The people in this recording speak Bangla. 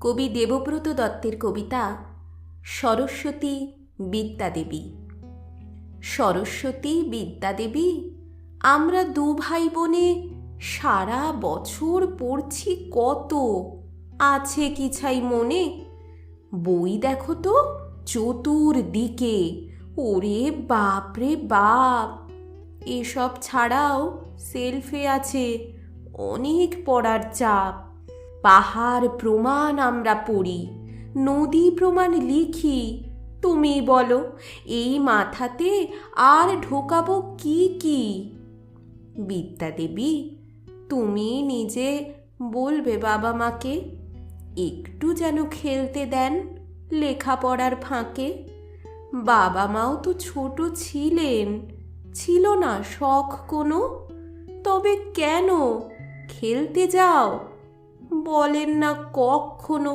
কবি দেবব্রত দত্তের কবিতা সরস্বতী বিদ্যাদেবী। সরস্বতী বিদ্যাদেবী, আমরা দু ভাই বোনে সারা বছর পড়ছি কত? আছে কি ছাই মনে? বই দেখো তো চতুর্দিকে। ওরে বাপরে বাপ। এসব ছাড়াও সেলফে আছে অনেক পড়ার চাপ। পাহাড় প্রমাণ আমরা পড়ি, নদী প্রমাণ লিখি। তুমি বলো, এই মাথাতে আর ঢোকাবো কি কি? বিদ্যাদেবী, তুমি নিজে বলবে বাবা মাকে, একটু যেন খেলতে দেন লেখাপড়ার ফাঁকে। বাবা মাও তো ছোট ছিলেন, ছিল না শখ কোনো, তবে কেন খেলতে যাও? বলেন না কখনো।